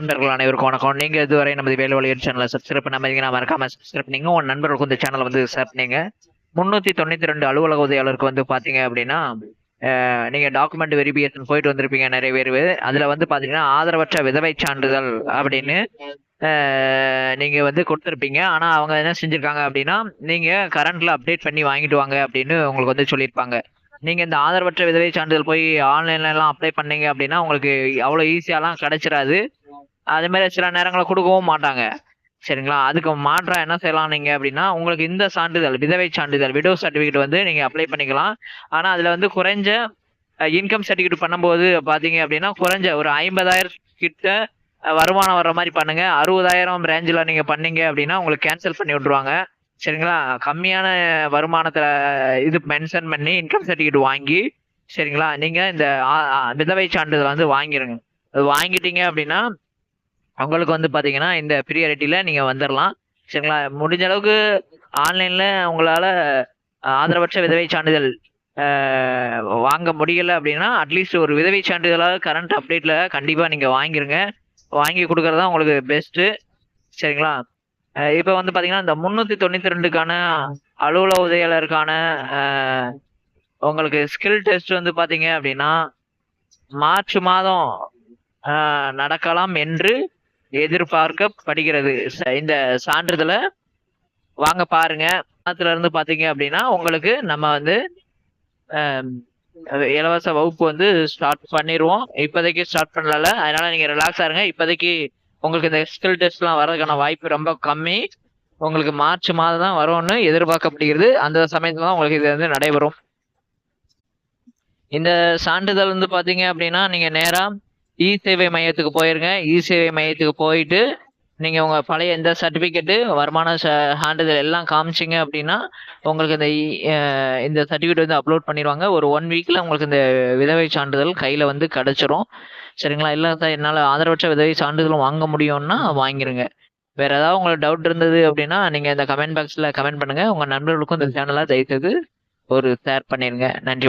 நண்பர்கள் அனைவருக்கும் வணக்கம். நீங்கள் இதுவரை நமது வேலை வழியர் சேனலை சப்ஸ்கிரைப் பண்ணாமல் மறக்காமல் சப்ஸ்கிரைப் நீங்கள் உங்கள் நண்பர்களுக்கு இந்த சேனலை வந்து ஷேர் பண்ணீங்க. முந்நூற்றி தொண்ணூற்றி ரெண்டு அலுவலக உதவியாளருக்கு வந்து பார்த்தீங்க அப்படின்னா நீங்கள் டாக்குமெண்ட் வெரிஃபிகேஷன் போயிட்டு வந்திருப்பீங்க நிறைய பேர். அதில் வந்து பார்த்தீங்கன்னா ஆதரவற்ற விதவை சான்றிதழ் அப்படின்னு நீங்கள் வந்து கொடுத்துருப்பீங்க. ஆனால் அவங்க என்ன செஞ்சுருக்காங்க அப்படின்னா நீங்கள் கரண்ட்டில் அப்டேட் பண்ணி வாங்கிட்டு வாங்க அப்படின்னு உங்களுக்கு வந்து சொல்லியிருப்பாங்க. நீங்கள் இந்த ஆதரவற்ற விதவை சான்றிதழ் போய் ஆன்லைன்ல எல்லாம் அப்ளை பண்ணீங்க அப்படின்னா உங்களுக்கு அவ்வளோ ஈஸியாலாம் கிடச்சிடாது அது மாதிரி சில நேரங்களை கொடுக்கவும் மாட்டாங்க. சரிங்களா? அதுக்கு மாற்றம் என்ன செய்யலாம் நீங்க அப்படின்னா உங்களுக்கு இந்த சான்றிதழ் விதவை சான்றிதழ் விடோ சர்டிஃபிகேட் வந்து நீங்க அப்ளை பண்ணிக்கலாம். ஆனா அதுல வந்து குறைஞ்ச இன்கம் சர்டிஃபிகேட் பண்ணும்போது பாத்தீங்க அப்படின்னா குறைஞ்ச ஒரு ஐம்பதாயிரம் கிட்ட வருமானம் வர்ற மாதிரி பண்ணுங்க. அறுபதாயிரம் ரேஞ்சில் நீங்கள் பண்ணீங்க அப்படின்னா உங்களுக்கு கேன்சல் பண்ணி விட்ருவாங்க சரிங்களா? கம்மியான வருமானத்தில் இது மென்ஷன் பண்ணி இன்கம் சர்டிஃபிகேட் வாங்கி சரிங்களா? நீங்கள் இந்த விதவை சான்றிதழ் வந்து வாங்கிருங்க. அது வாங்கிட்டீங்க அப்படின்னா உங்களுக்கு வந்து பார்த்தீங்கன்னா இந்த ப்ரியாரிட்டியில் நீங்கள் வந்துடலாம் சரிங்களா? முடிஞ்ச அளவுக்கு ஆன்லைனில் உங்களால் ஆதரவற்ற விதவை சான்றிதழ் வாங்க முடியல அப்படின்னா அட்லீஸ்ட் ஒரு விதவை சான்றிதழாக கரண்ட் அப்டேட்டில் கண்டிப்பாக நீங்கள் வாங்கிருங்க. வாங்கி கொடுக்குறது தான் உங்களுக்கு பெஸ்ட்டு சரிங்களா? இப்போ வந்து பார்த்தீங்கன்னா இந்த முந்நூற்றி தொண்ணூற்றி ரெண்டுக்கான அலுவலக உதவியாளருக்கான உங்களுக்கு ஸ்கில் டெஸ்ட் வந்து பார்த்தீங்க அப்படின்னா மார்ச் மாதம் நடக்கலாம் என்று எதிர்பார்க்கப்படுகிறது. ச- இந்த சான்றிதழை வாங்க பாருங்க. அதுல இருந்து பாத்தீங்க அப்படின்னா உங்களுக்கு நம்ம வந்து இலவச வகுப்பு வந்து ஸ்டார்ட் பண்ணிடுவோம் இப்போதைக்கு ஸ்டார்ட் பண்ணல. அதனால நீங்க ரிலாக்ஸா இருங்க. இப்போதைக்கு உங்களுக்கு இந்த ஸ்கில் டெஸ்ட்லாம் வர்றதுக்கான வாய்ப்பு ரொம்ப கம்மி. உங்களுக்கு மார்ச் மாதம் தான் வரும்னு எதிர்பார்க்கப்படுகிறது. அந்த சமயத்துல தான் உங்களுக்கு இது வந்து நடைபெறும். இந்த சான்றிதழ் வந்து பாத்தீங்க அப்படின்னா நீங்க நேராக இ சேவை மையத்துக்கு போயிருங்க. இ சேவை மையத்துக்கு போயிட்டு நீங்கள் உங்கள் பழைய எந்த சர்டிஃபிகேட்டு வருமான ச- சான்றிதழ் எல்லாம் காமிச்சிங்க அப்படின்னா உங்களுக்கு இந்த இ- இந்த சர்டிஃபிகேட் வந்து அப்லோட் பண்ணிடுவாங்க. ஒரு ஒன் வீக்கில் உங்களுக்கு இந்த விதவை சான்றிதழ் கையில் வந்து கிடைச்சிரும். சரிங்களா? இல்லை சார் என்னால் ஆதரவற்ற விதவை சான்றிதழும் வாங்க முடியும்னா வாங்கிருங்க. வேறு ஏதாவது உங்களுக்கு டவுட் இருந்தது அப்படின்னா நீங்கள் இந்த கமெண்ட் பாக்ஸில் கமெண்ட் பண்ணுங்கள் உங்கள் நண்பர்களுக்கும் இந்த சேனலாக தயவுசெய்து ஒரு ஷேர் பண்ணிடுங்க நன்றி.